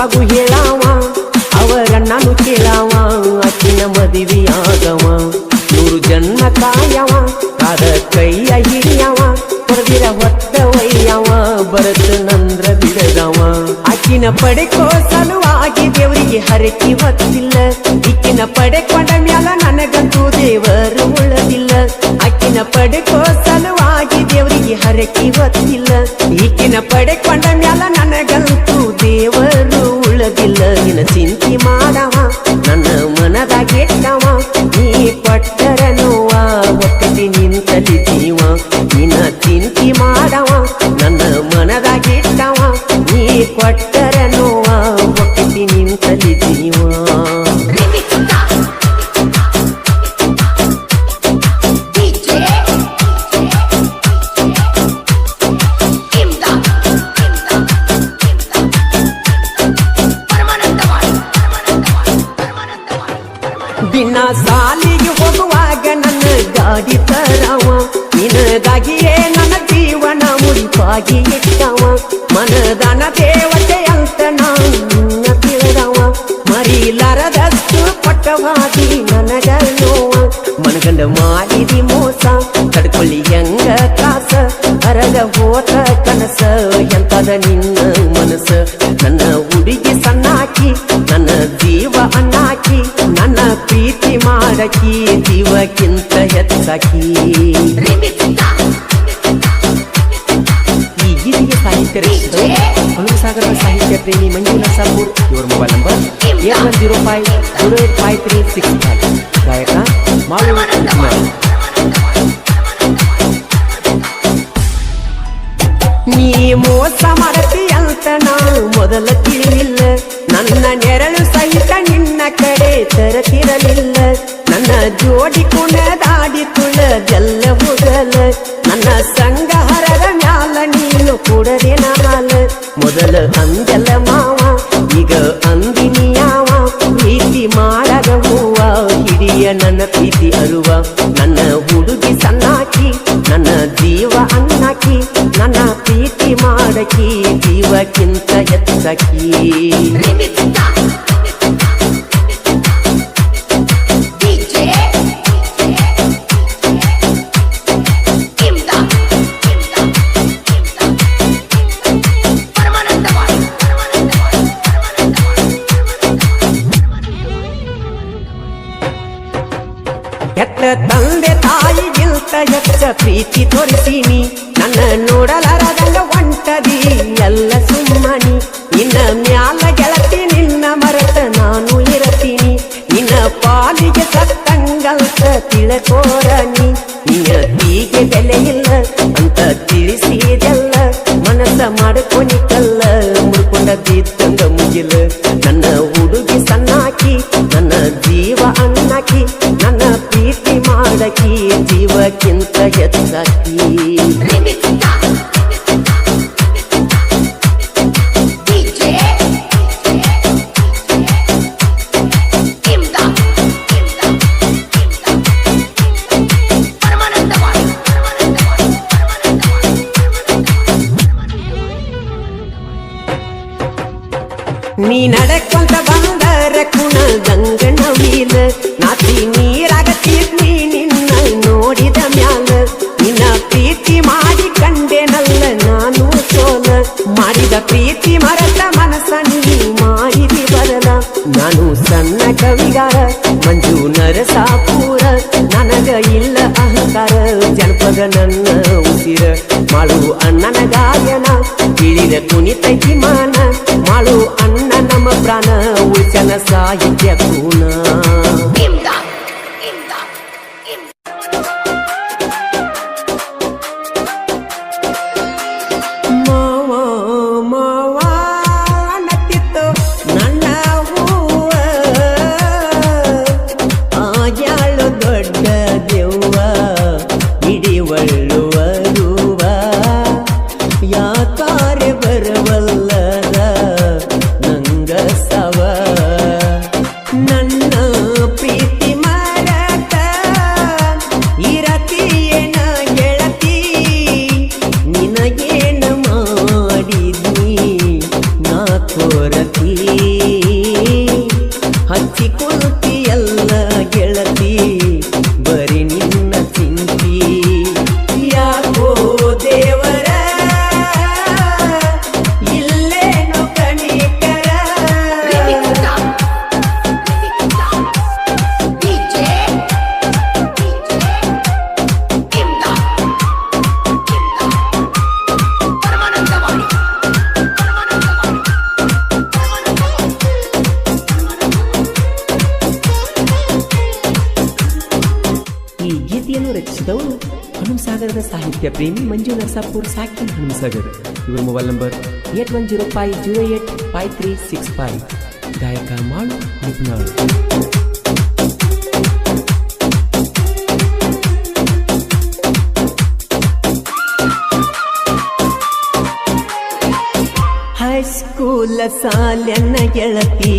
ಅವರವ್ವಗೂ ಹೇಳಾವ ಅವರಣ್ಣನು ಕೇಳಾವ ಅಕ್ಕಿನ ಮದುವೆಯಾಗವ ನೂರು ಜನ್ಮ ಕಾಯವ, ಕಾದ ಕೈಯ ಹಿಡಿಯವ ಹೊರದಿರ ಹೊತ್ತ ಒಯ್ಯವ ಬರತ ನಂದ್ರ ಬಿಡದವ. ಅಕ್ಕಿನ ಪಡೆಕೋ ಸಲುವಾಗಿ ದೇವರಿಗೆ ಹರಕಿ ಹೊತ್ತಿಲ್ಲ. ಇಕ್ಕಿನ ಪಡೆಕೊಂಡ ಮ್ಯಾಲ ನನಗಂತೂ ದೇವರು ಉಳದಿಲ್ಲ. ಅಕ್ಕಿನ ಪಡೆಕೋ ಸಲುವಾಗಿ ದೇವರಿಗೆ ಹರಕಿ ಹೊತ್ತಿಲ್ಲ. ಈಕಿನ ಪಡೆಕೊಂಡ ಮ್ಯಾಲ ಚಿಂತೆ ಮಾಡವ ನನ್ನ ಮನದ ಗೆಟ್ಟವ ನೀ ಪಟ್ಟರ ನೋವ ಒಕ್ಕಟಿ ನಿಂತಲಿ ಜೀವ. ತರವ ನಿನಗಾಗಿಯೇ ನನ್ನ ಜೀವನ ಮುಡಿಪಾಗಿ ಇಟ್ಟವ. ಮನದನ ದೇವತೆ ಅಂತ ನಾನು ತಿಳಿದವ. ಮರಿಲಾರದಷ್ಟು ಪಟ್ಟವಾಗಿ ನನಗ ನೋವ ಮನಗಂಡ ಮಾಡಿದಿ ಮೋಸ, ತಡ್ಕೊಳ್ಳಿ ಹೆಂಗ ಕಾಸ ಹರಗ ಹೋತ ಕನಸ, ಎಂತದ ನಿನ್ನ ಮನಸ್ಸ ನನ್ನ ಹುಡುಗಿ ಪ್ರೀತಿ ಮಾಡಕಿ, ಜೀವಕ್ಕಿಂತ ಹೆಚ್ಚಾಕಿ. ಈ ಸಾಹಿತ್ಯ ಸಾಹಿತ್ಯ ಪ್ರೇಮಿ ಮಂಜುನಾಥ್ ಸಾಪೂರ್ ಇವರ mobile number eight one zero five zero ನೀ ಮೋಸ ಮಾಡತಿ ಅಂತ ನಾವು ಮೊದಲ ತಿಳಿಲಿಲ್ಲ ನನ್ನ ನೆರಳು ಸಹಿತ ನಿನ್ನ ಕಡೆ ತರತಿರಲಿಲ್ಲ. ನನ್ನ ಜೋಡಿ ಕುಣದಾಡಿ ತುಳದೆಲ್ಲ ಮುಗಲ ನನ್ನ ಸಂಗ ಹರದ ಮ್ಯಾಲ ನೀನು ಕೂಡದೆ ನಾಲ ಮೊದಲ ಅಂದೆಲ್ಲ ಮಾವ, ಈಗ ಅಂದಿನಿ ಯಾವ? ಪ್ರೀತಿ ಮಾಡದ ಹೂವ, ಹಿಡಿಯ ನನ್ನ ಪ್ರೀತಿ ಅರುವ. ನನ್ನ ಮಾಡಕಿ ಜೀವಕ್ಕಿಂತ ಹೆಚ್ಚಾಕಿ ಸಖಿ ತಂದೆ ತಾಯಿಗಿಂತ ಹೆಚ್ಚ ಪ್ರೀತಿ ತೋರಿಸೀನಿ. ನನ್ನ ನೋಡಲಾರದಂಗ ಒಂಟದಿ ಎಲ್ಲ ಸುಮ್ಮನಿ ನಿನ್ನ ಮ್ಯಾಲ ಗೆಳತಿ ನಿನ್ನ ಮರೆತ ನಾನು ಇರತೀನಿ ನಿನ್ನ ಪಾಲಿಗೆ ಸತ್ತಂಗಲ್ತ ತಿಳಕೋರನಿ ನೀ ನಡಕೊಂತ ಬಂದರ ಕುಣ ಗಂಗನ ವೀಲ. ನಾತಿ ನೀರಾಗತ್ತೀರ್ನಿ ನಿನ್ನ ನೋಡಿದ ಮ್ಯಾಲ. ನಿನ್ನ ಪ್ರೀತಿ ಮಾಡಿ ಕಂಡೆನಲ್ಲ ನಾನು ಸೋಲ. ಮಾಡಿದ ಪ್ರೀತಿ ಮರತ ಮನಸ್ಸ ನೀ ಮಾಡಿದಿ ಬರಲ. ನಾನು ಸಣ್ಣ ಕವಿಗಾರ, ಮಂಜು ನರಸಾಪೂರ. ನನಗ ಇಲ್ಲ ಅಹಂಕಾರ, ಜನಪದ ನನ್ನ ಉಸಿರ. ಮಾಡು ಅಣ್ಣನ ಗಾಯನ ತಿಳಿದ ಕುಣಿತ ಮಾನ ಮಾಡು ಅಣ್ಣ ನಮ್ಮ ಪ್ರಾಣ ಉಳಿಸನ ಸಾಹಿತ್ಯ ಕೂನ. Imdad ಬಿಲಾಸಾಪುರ್ ಸಾಕಿನ್ ಹನುಮಸಾಗರ್ ಇವರ mobile number eight one zero five zero eight five three six five ಗಾಯಕ ಮಾಡು ನಿಪುಣಾಳು ಹೈಸ್ಕೂಲ ಸಾಲ್ಯನ್ನ ಗೆಳತಿ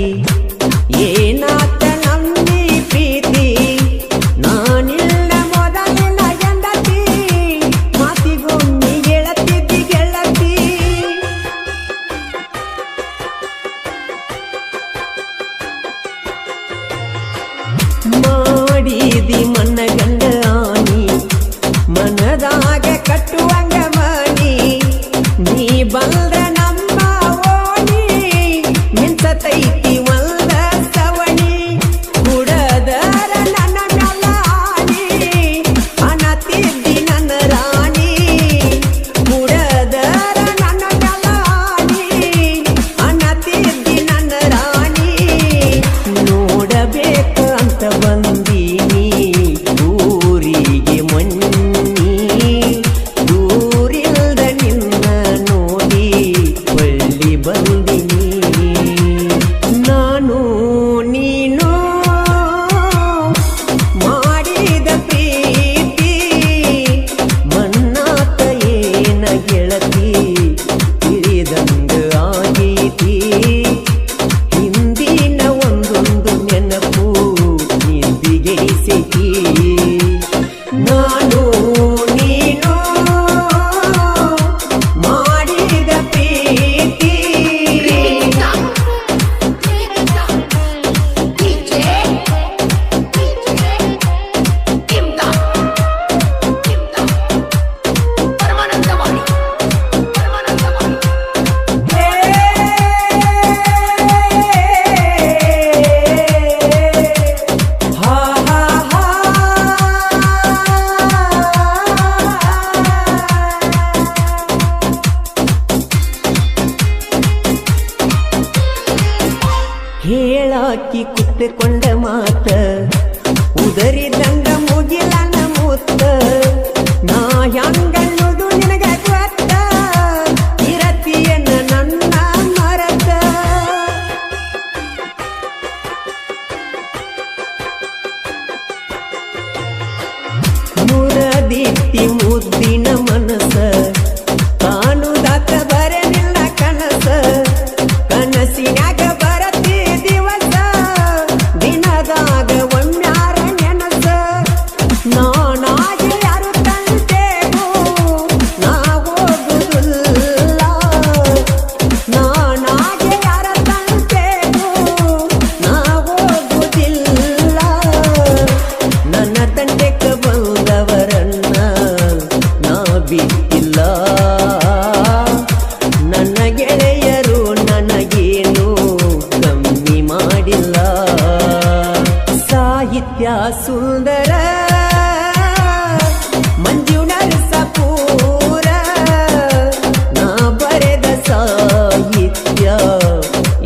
கேட்டுக்கொண்ட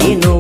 ಇನ್ನು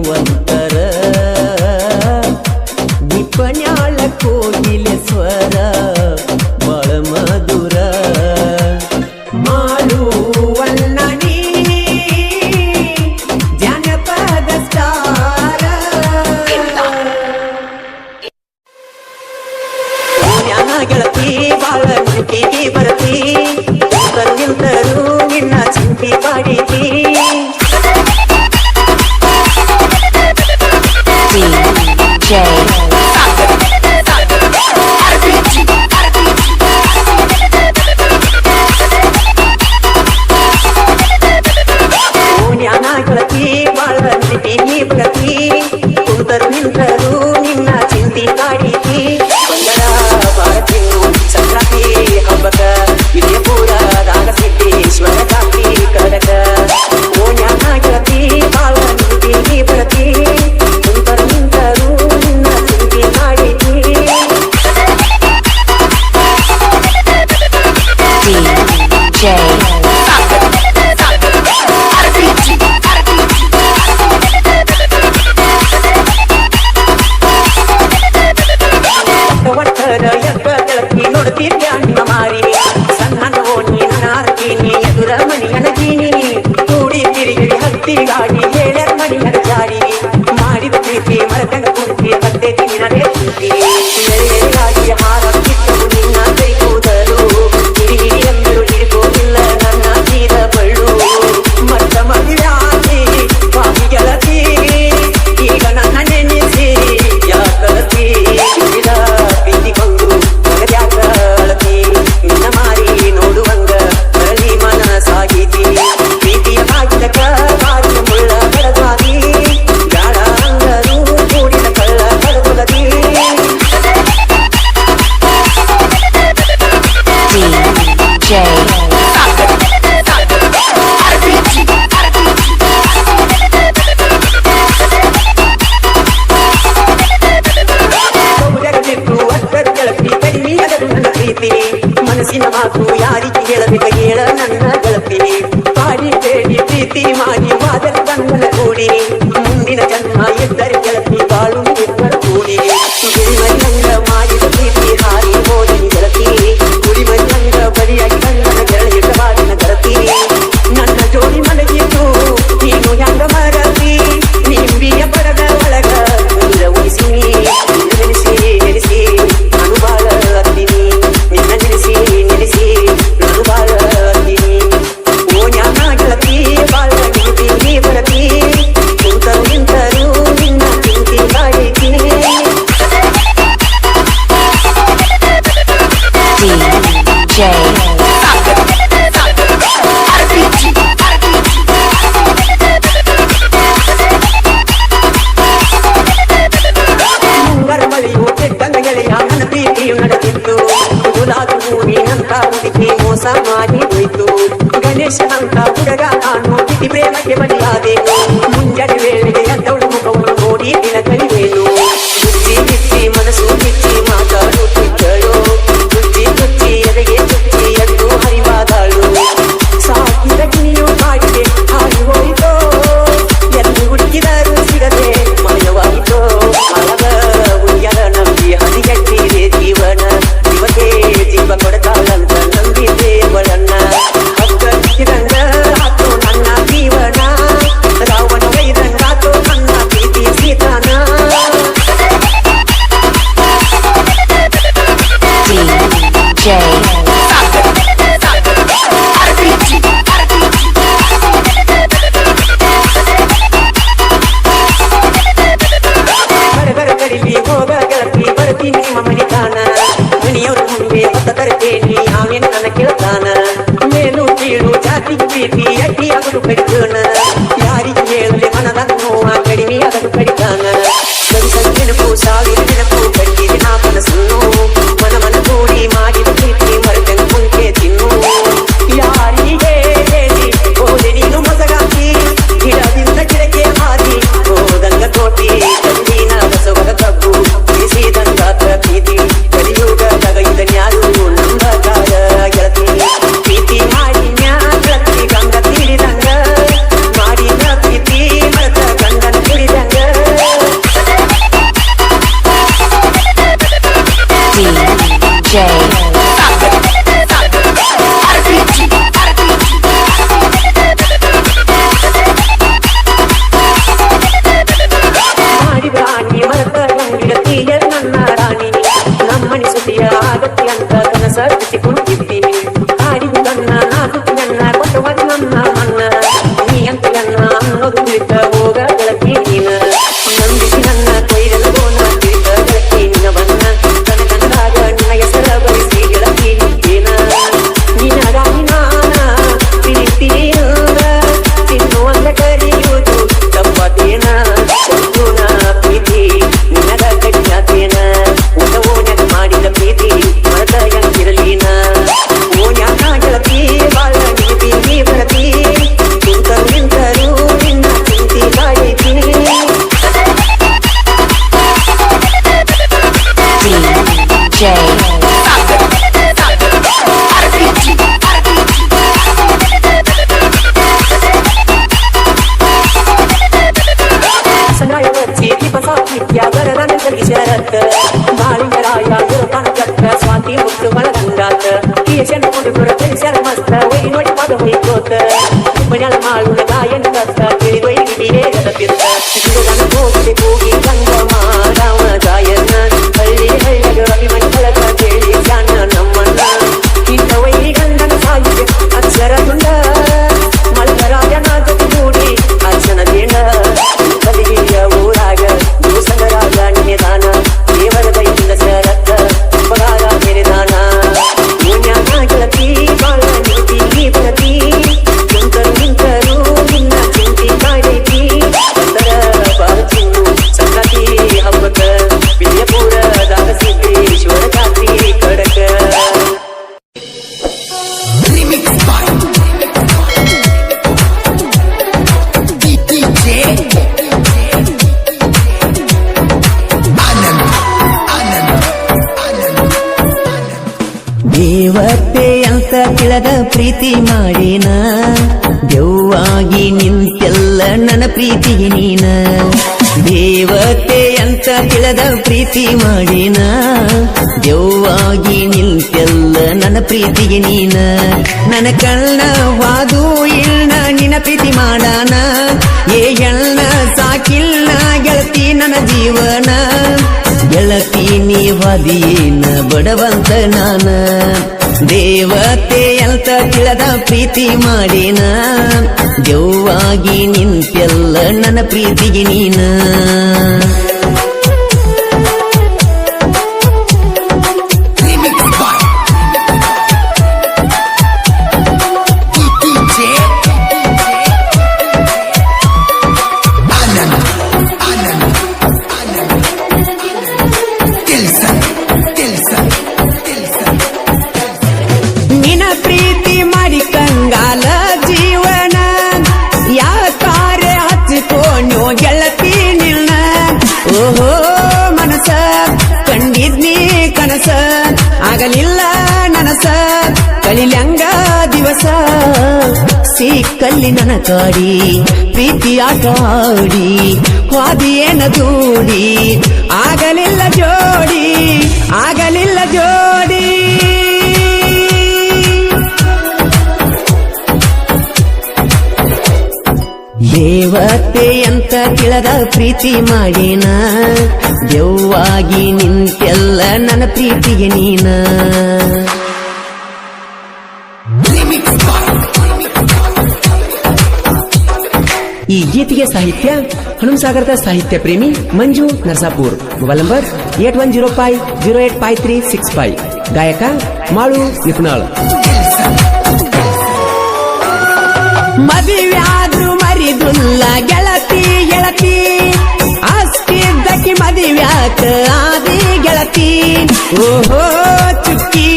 ಅಣ್ಣ ಮಾರಿ ಸಣ್ಣನ ಓಣಿ ನಾರ್ತೀನಿ ಎದುರ ಮನೆಯ ನಗೀನಿ ಕೂಡಿ ತಿರುಗಿ ಹತ್ತಿಗ అంతా పుడగా ప్రేమ ఇవ్వని ಮಾಡಿನ ದೆವ್ವಾಗಿ ನಿಂತೆಲ್ಲ ನನ್ನ ಪ್ರೀತಿಗೆ ನೀನ. ನನ್ನ ಕಣ್ಣ ವಾದು ಇಲ್ಲ ನಿನ್ನ ಪ್ರೀತಿ ಮಾಡಾನ. ಏ ಎಳ್ಳ ಸಾಕಿಲ್ಲ ಗೆಳತಿ ನನ್ನ ಜೀವನ. ಗೆಳತಿ ನೀವದಿಯೇನ ಬಡವಂತ ನಾನ. ದೇವತೆ ಅಂತ ತಿಳದ ಪ್ರೀತಿ ಮಾಡಿನ. ದೆವ್ವಾಗಿ ನಿಂತೆಲ್ಲ ನನ್ನ ಪ್ರೀತಿಗೆ ನೀನ. ಸಿಕ್ಕಲ್ಲಿ ನನ್ನ ಕಾಡಿ ಪ್ರೀತಿ ಆಟ ಆಡಿ ಹಾದಿಯೇನ ದೂಡಿ ಆಗಲಿಲ್ಲ ಜೋಡಿ ಆಗಲಿಲ್ಲ ಜೋಡಿ. ದೇವತೆ ಅಂತ ತಿಳಿದ ಪ್ರೀತಿ ಮಾಡಿನ, ದೆವ್ವಾಗಿ ನಿಂತೆಲ್ಲ ನನ್ನ ಪ್ರೀತಿಗೆ ನೀನ. ಈ ಗೀತೆಗೆ ಸಾಹಿತ್ಯ ಹನುಮಸಾಗರದ ಸಾಹಿತ್ಯ ಪ್ರೇಮಿ Manju Narsapur. Mobile number eight one zero five zero eight five three six five. ಗಾಯಕ ಮಾಳು ನಿಪುಣಾಳ್ ಮದುವ್ಯಾದ್ರು ಮರಿದುಲ್ಲ ಗೆಳತಿ ಗೆಳತಿ. ಅಷ್ಟಿದ್ದಕ್ಕೆ ಮದುವ್ಯಾಕ ಆದಿ ಗೆಳತಿ. ಓಹೋ, ಚುಕ್ಕಿ,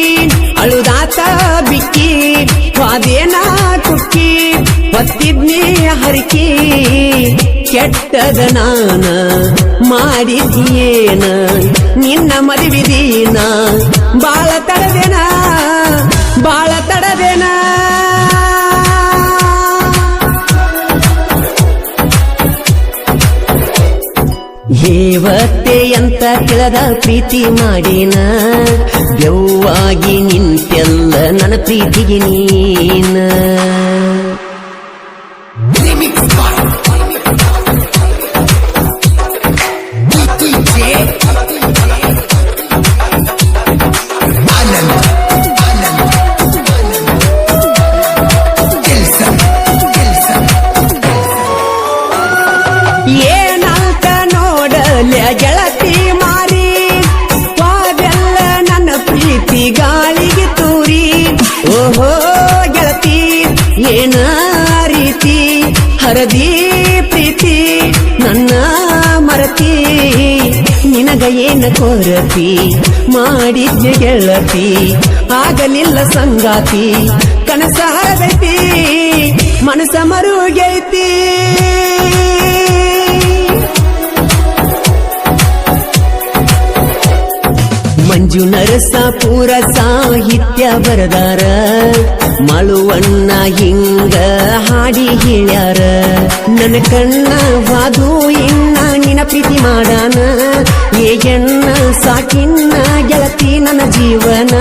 ಅಳುದಾತ. ಹರಿಕಿ ಕೆಟ್ಟದ ನಾನ ಮಾಡಿದ್ಯೇನ ನಿನ್ನ ಮದುವಿದೀನ ಬಾಳ ತಡದೇನ? ಬಾಳ ತಡದೇನ? ದೇವತೆ ಅಂತ ಕೆಳದ ಪ್ರೀತಿ ಮಾಡಿನ? ದೆವ್ವಾಗಿ ನಿಂತೆಲ್ಲ ನನ್ನ ಪ್ರೀತಿಗೆ ನೀನ? ಏನ ಕೊರತಿ? ಮಾಡಿದ್ಯ ಗೆಳತಿ, ಆಗಲಿಲ್ಲ ಸಂಗಾತಿ. ಕನಸ ಹರದೈತಿ, ಮನಸ ಮರುಗೈತಿ. ಮಂಜು ಪೂರ ಸಾಹಿತ್ಯ ಬರದಾರ, ಮಳುವಣ್ಣ ಹಿಂಗ ಹಾಡಿ ಹೇಳ್ಯಾರ. ನನ್ನ ಕಣ್ಣ ವಾದು ಇನ್ನ ನಿನ ಪ್ರೀತಿ ಮಾಡಾನ? ಏ ಎಣ್ಣ ಸಾಕಿನ್ನ ಗೆಳತಿ ನನ್ನ ಜೀವನ.